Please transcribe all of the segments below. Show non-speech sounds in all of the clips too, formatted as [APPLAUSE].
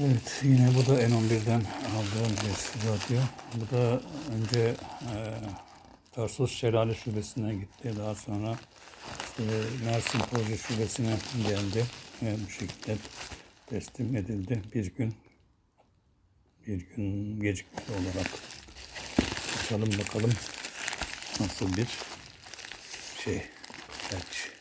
Evet yine bu da N11'den aldığım bir radyo. Bu da önce e, Tarsus Şelale Şubesi'ne gitti. Daha sonra işte Mersin Proje Şubesi'ne geldi. Ve bu şekilde teslim edildi. Bir gün bir gün gecikmeli olarak açalım bakalım nasıl bir şey. Gerçi.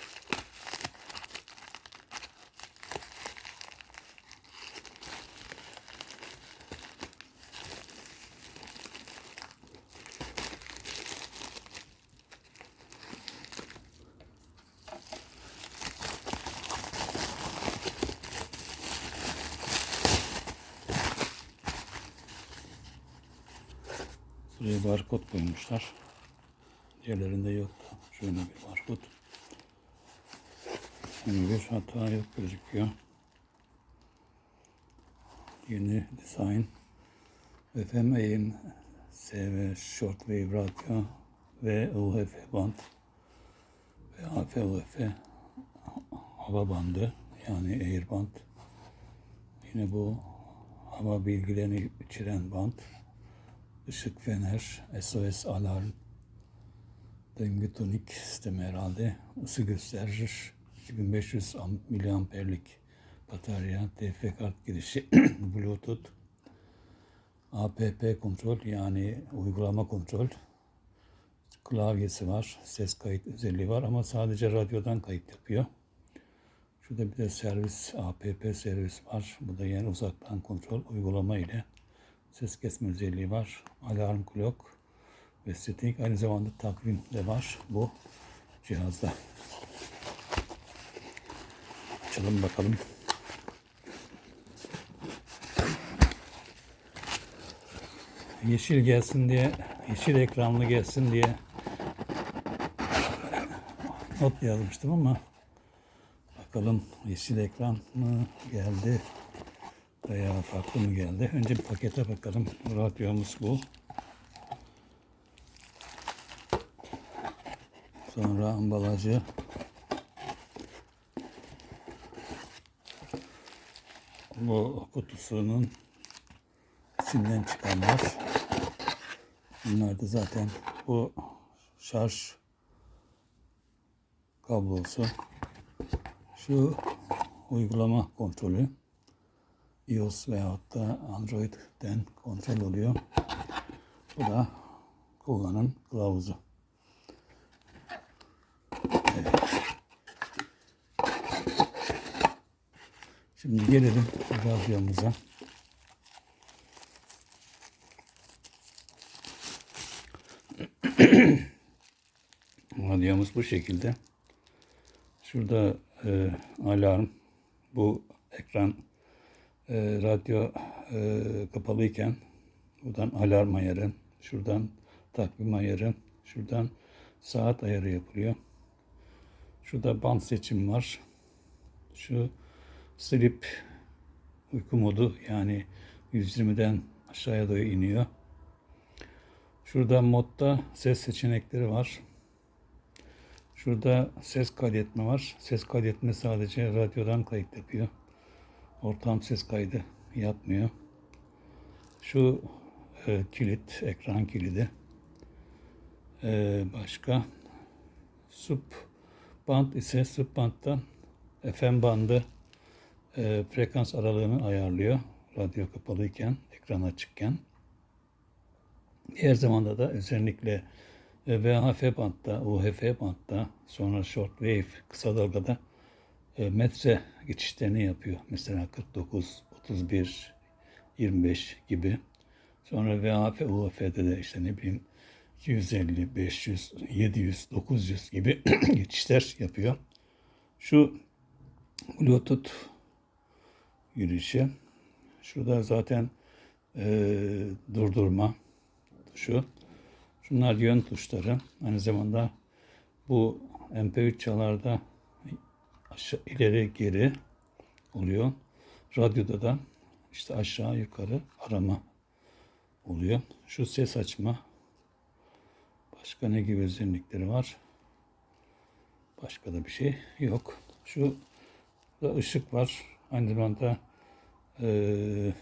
Buraya barkod koymuşlar. Diğerlerinde yoktu. Şöyle bir barkod. Şimdi bir hata yok gözüküyor. Yeni design. FM AM SV Shortwave Radyo ve UHF band ve AF UHF hava bandı yani air band. Yine bu hava bilgilerini içeren band ışık fener, SOS alarm, döngü tonik sistemi herhalde, ısı gösterir, 2500 am- miliamperlik batarya, TF kart girişi, [CLEARS THROAT] Bluetooth, APP kontrol yani uygulama kontrol, klavyesi var, ses kayıt özelliği var ama sadece radyodan kayıt yapıyor. Şurada bir de servis, APP servis var. Bu da yani uzaktan kontrol uygulama ile ses kesme özelliği var. Alarm clock ve setting. Aynı zamanda takvim de var bu cihazda. Açalım bakalım. Yeşil gelsin diye, yeşil ekranlı gelsin diye not yazmıştım ama bakalım yeşil ekran mı geldi veya farklı mı geldi? Önce bir pakete bakalım. Radyomuz bu. Sonra ambalajı. Bu kutusunun içinden çıkanlar. Bunlar da zaten bu şarj kablosu. Şu uygulama kontrolü iOS veyahut da Android'den kontrol oluyor. Bu da kullanım kılavuzu. Şimdi gelelim radyomuza. Radyomuz bu şekilde. Şurada e, alarm, bu ekran e, radyo e, kapalıyken buradan alarm ayarı, şuradan takvim ayarı, şuradan saat ayarı yapılıyor. Şurada band seçim var. Şu sleep uyku modu yani 120'den aşağıya doğru iniyor. Şurada modda ses seçenekleri var. Şurada ses kaydetme var. Ses kaydetme sadece radyodan kayıt yapıyor. Ortam ses kaydı yapmıyor. Şu e, kilit, ekran kilidi. E, başka sub band ise sub bandtan FM bandı e, frekans aralığını ayarlıyor. Radyo kapalıyken, ekran açıkken. Diğer zamanda da özellikle e, VHF bantta, UHF bantta, sonra shortwave kısa dalgada metre geçişlerini yapıyor. Mesela 49, 31, 25 gibi. Sonra VHF, UHF'de de işte ne bileyim 250, 500, 700, 900 gibi [CLEARS THROAT] geçişler yapıyor. Şu Bluetooth girişi. Şurada zaten e, durdurma tuşu. Şunlar yön tuşları. Aynı zamanda bu MP3 çalarda aşağı, ileri geri oluyor. Radyoda da işte aşağı yukarı arama oluyor. Şu ses açma. Başka ne gibi özellikleri var? Başka da bir şey yok. Şu da ışık var. Aynı zamanda Ee,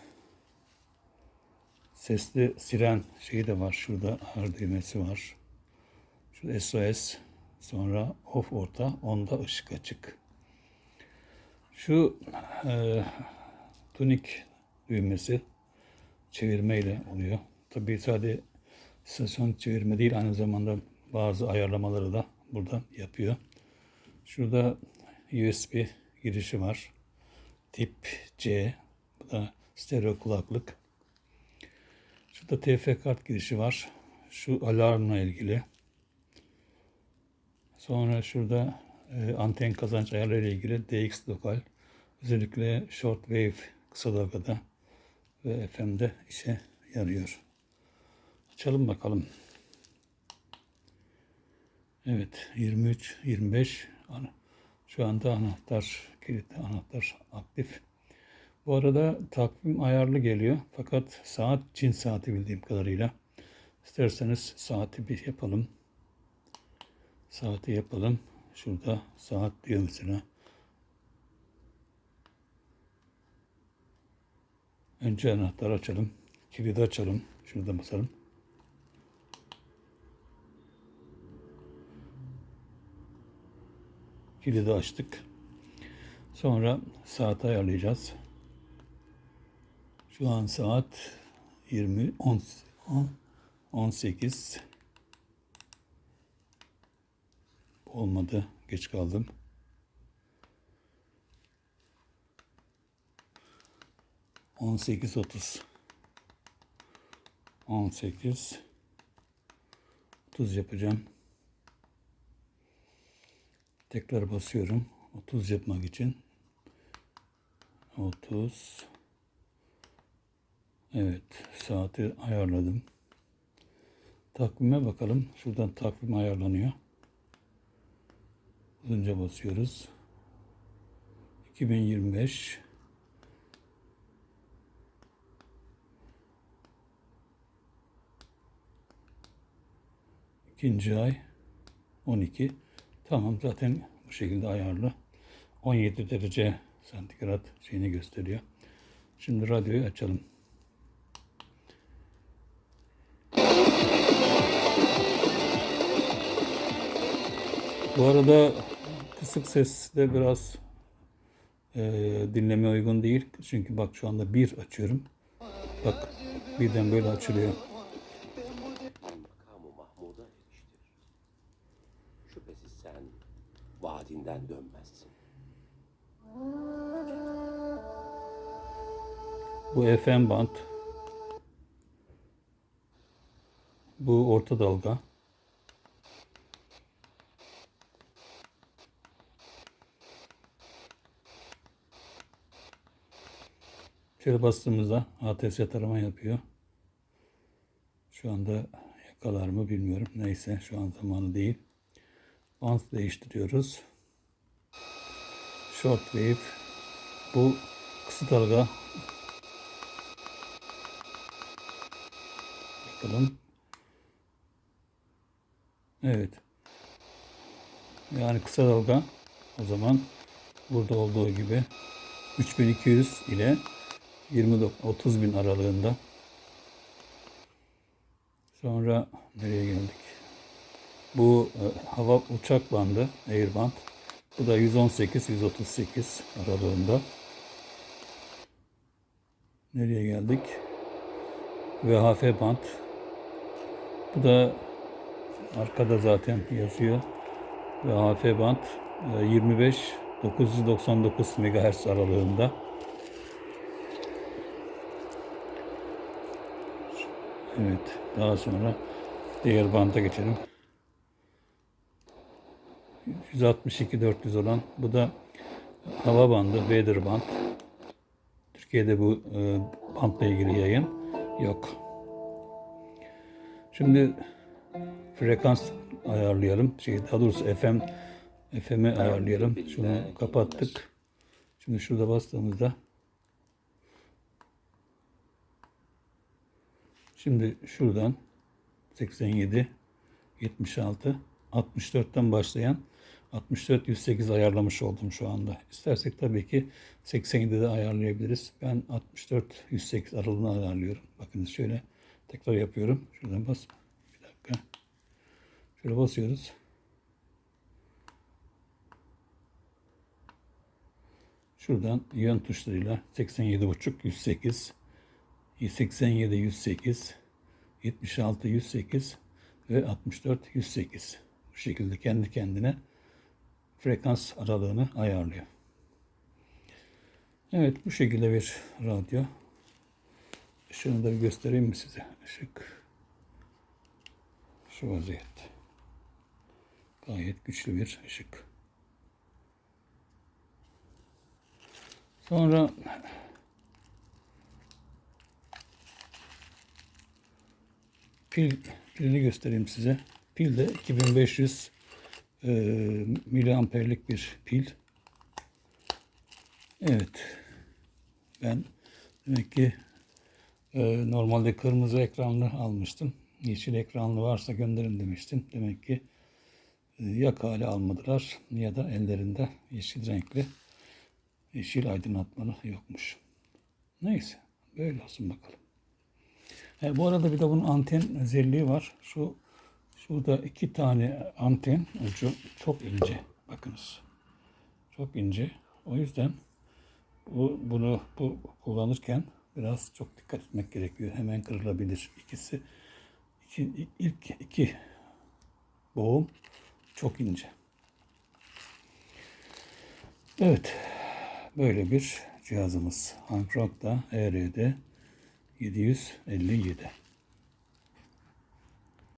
sesli siren şeyi de var. Şurada ayar düğmesi var. Şurada SOS. Sonra off orta. Onda ışık açık. Şu e, tunik düğmesi çevirmeyle oluyor. Tabii sadece istasyon çevirme değil aynı zamanda bazı ayarlamaları da burada yapıyor. Şurada USB girişi var. Tip C. Bu da stereo kulaklık. Şurada TF kart girişi var. Şu alarmla ilgili. Sonra şurada anten kazanç ayarları ile ilgili DX lokal. Özellikle short wave kısa dalgada ve FM'de işe yarıyor. Açalım bakalım. Evet 23 25 ana- şu anda anahtar kilitli anahtar aktif. Bu arada takvim ayarlı geliyor fakat saat Çin saati bildiğim kadarıyla. İsterseniz saati bir yapalım. Saati yapalım. Şurada saat diyor mesela. Önce anahtarı açalım. Kilidi açalım. Şurada basalım. Kilidi açtık. Sonra saat ayarlayacağız. Şu an saat 20 10 10 18 olmadı. Geç kaldım. On sekiz otuz. On sekiz otuz yapacağım. Tekrar basıyorum. 30 yapmak için. 30 Evet, saati ayarladım. Takvime bakalım. Şuradan takvim ayarlanıyor. Uzunca basıyoruz. 2025 İkinci ay 12. Tamam zaten bu şekilde ayarlı. 17 derece santigrat şeyini gösteriyor. Şimdi radyoyu açalım. Bu arada kısık sesle biraz e, dinleme uygun değil. Çünkü bak şu anda bir açıyorum. Bak birden böyle açılıyor. Şüphesiz sen vaadinden dönmezsin. Bu FM band. Bu orta dalga. Şöyle bastığımızda ATS tarama yapıyor. Şu anda yakalar mı bilmiyorum. Neyse şu an zamanı değil. Band değiştiriyoruz. Short wave. Bu kısa dalga Bakalım. Evet. Yani kısa dalga o zaman burada olduğu gibi 3200 ile 20 30 bin aralığında. Sonra nereye geldik? Bu e, hava uçak bandı, Airband. Bu da 118-138 aralığında. Nereye geldik? VHF band. Bu da arkada zaten yazıyor. VHF band e, 25 999 MHz aralığında. Evet, daha sonra diğer banda geçelim. 162 400 olan bu da hava bandı, weather band. Türkiye'de bu e, bantla ilgili yayın yok. Şimdi frekans ayarlayalım. Şey, daha doğrusu FM FM'i ayarlayalım. Şunu kapattık. Şimdi şurada bastığımızda Şimdi şuradan 87 76 64'ten başlayan 64 108 ayarlamış oldum şu anda. İstersek tabii ki 87'de de ayarlayabiliriz. Ben 64 108 aralığını ayarlıyorum. Bakın şöyle tekrar yapıyorum. Şuradan bas. Bir dakika. Şöyle basıyoruz. Şuradan yön tuşlarıyla 87.5 108 87 108 76 108 ve 64 108 bu şekilde kendi kendine frekans aralığını ayarlıyor. Evet bu şekilde bir radyo. Işığını da bir göstereyim mi size? Işık şu vaziyette. Gayet güçlü bir ışık. Sonra pil pilini göstereyim size. Pil de 2500 e, miliamperlik bir pil. Evet. Ben demek ki e, normalde kırmızı ekranlı almıştım. Yeşil ekranlı varsa gönderin demiştim. Demek ki e, ya kale almadılar ya da ellerinde yeşil renkli yeşil aydınlatmalı yokmuş. Neyse böyle olsun bakalım. E, bu arada bir de bunun anten özelliği var. Şu şurada iki tane anten ucu çok ince. Bakınız. Çok ince. O yüzden bu, bunu bu kullanırken biraz çok dikkat etmek gerekiyor. Hemen kırılabilir. İkisi iki, ilk iki boğum çok ince. Evet. Böyle bir cihazımız. Hankrok da ERD 757.